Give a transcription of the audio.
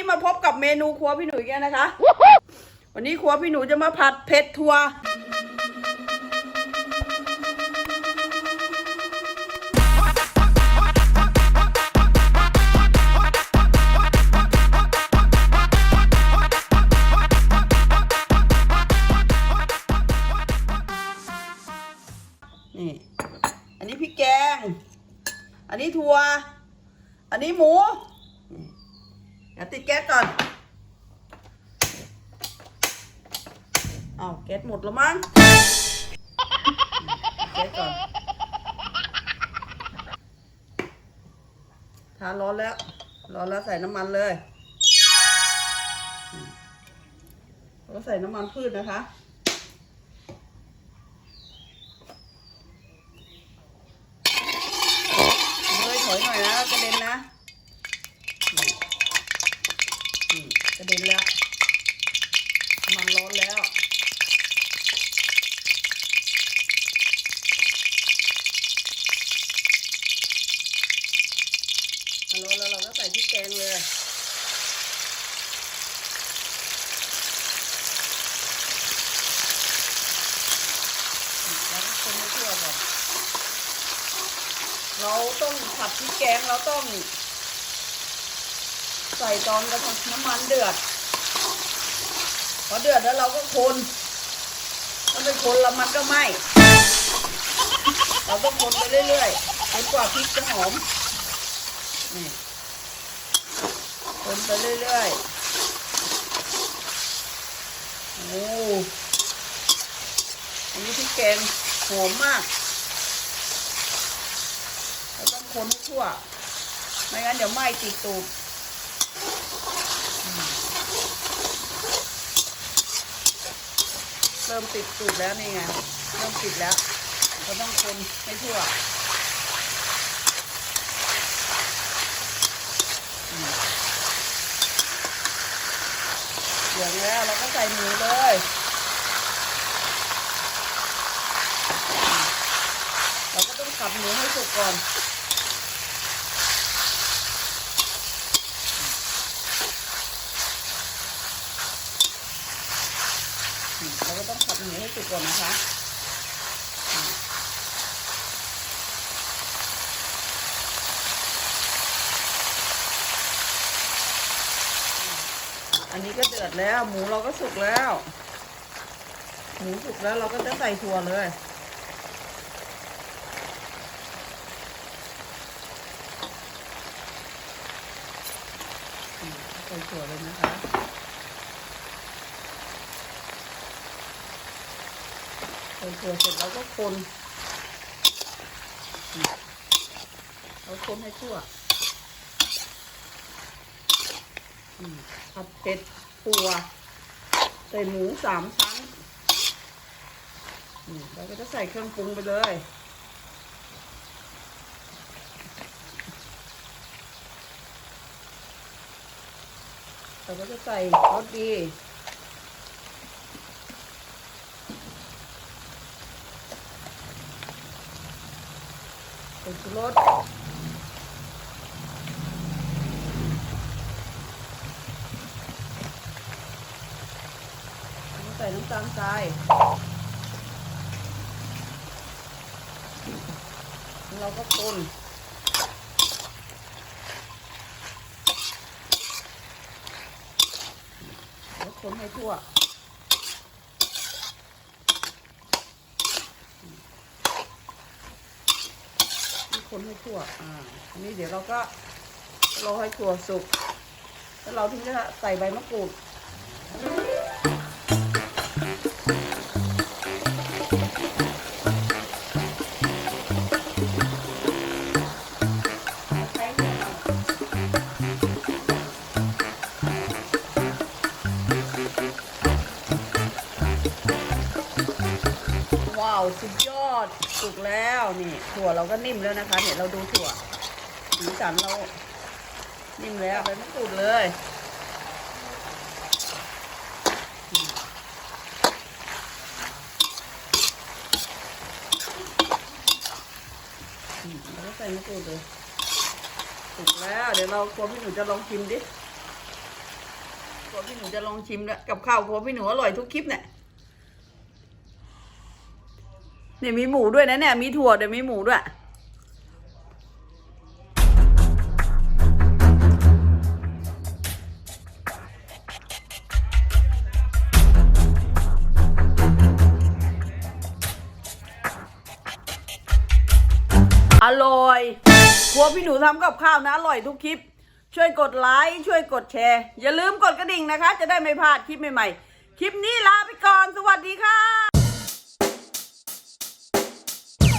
นี้มาพบกับเมนูครัวพี่หนุ่ยกันนะคะ วันนี้ครัวพี่หนูจะมาผัดเผ็ดถั่วนี่ อันนี้พริกแกง อันนี้ถั่วอันนี้หมู ดี๋ยวติดแก๊สก่อนเอาแก๊สหมดแล้วมั้งแก๊สก่อนทานร้อนแล้ว ร้อนแล้วใส่น้ำมันเลยอืมแล้วใส่น้ำมันพืชนะคะ เลยถอยหน่อยนะกระเด็นนะนี่นี่ก ระเด็นแล้ว มันร้อนแล้วมันร้อนแล้วเราก็ใส่พริกแกงเลยแล้วคนให้ทั่วก่อนเราต้องผัดพริกแกงเราต้อง ใส่ตอนกระทะน้ำมันเดือด พอเดือดแล้วเราก็คนถ้าไม่คนแล้วมันก็ไหม้เราต้องคนไปเรื่อยๆจนกว่าพริกจะหอมนี่คนไปเรื่อยๆ โอ้อันนี้พริกแกงหอมมากเราต้องคนทั่ว ไม่งั้นเดี๋ยวไหม้ติดตูดอืม เริ่มติดตูดแล้วนี่ไง เริ่มติดแล้ว เราต้องคนให้ทั่วเดี๋ยวแล้วเราก็ใส่หมูเลยเราก็ต้องขับหมูให้สุกก่อน อืม เราก็ต้องผัดหมูให้สุกก่อนนะคะอันนี้ก็เดือดแล้ว หมูเราก็สุกแล้ว หมูสุกแล้วเราก็จะใส่ถั่วเลย ใส่ถั่วเลยนะคะ ตัวเสร็จเราก็คนเราคนให้ทั่วผัดเผ็ดปัวใส่หมูสามชั้นเราก็จะใส่เครื่องปรุงไปเลยเราก็จะใส่รสดี งชูรสใส่น้ำตาลทรายเราก็คนแล้วคนให้ทั่ว คนให้ทั่ว อ่า อันนี้เดี๋ยวเราก็รอให้ถั่วสุก แล้วเราถึงจะใส่ใบมะกรูด สุดยอดสุกแล้วนี่ถั่วเราก็นิ่มแล้วนะคะ เนี่ยเราดูถั่วสีสันเรานิ่มแล้วไปมะกรูดเลยอืมอืมแล้วใส่มะกรูดเลยสุกแล้ว เดี๋ยวเราควพี่หนูจะลองชิมดิครัวพี่หนูจะลองชิมแล้วกับข้าวครัวพี่หนูอร่อยทุกคลิปเนี่ย เนี่ยมีหมูด้วยนะเนี่ยมีถั่วเดี๋ยวมีหมูด้วย อร่อยครัวพี่หนูทำกับข้าวนะ อร่อยทุกคลิป ช่วยกดไลค์ช่วยกดแชร์ อย่าลืมกดกระดิ่งนะคะ จะได้ไม่พลาดคลิปใหม่ๆ คลิปนี้ลาไปก่อน สวัสดีค่ะ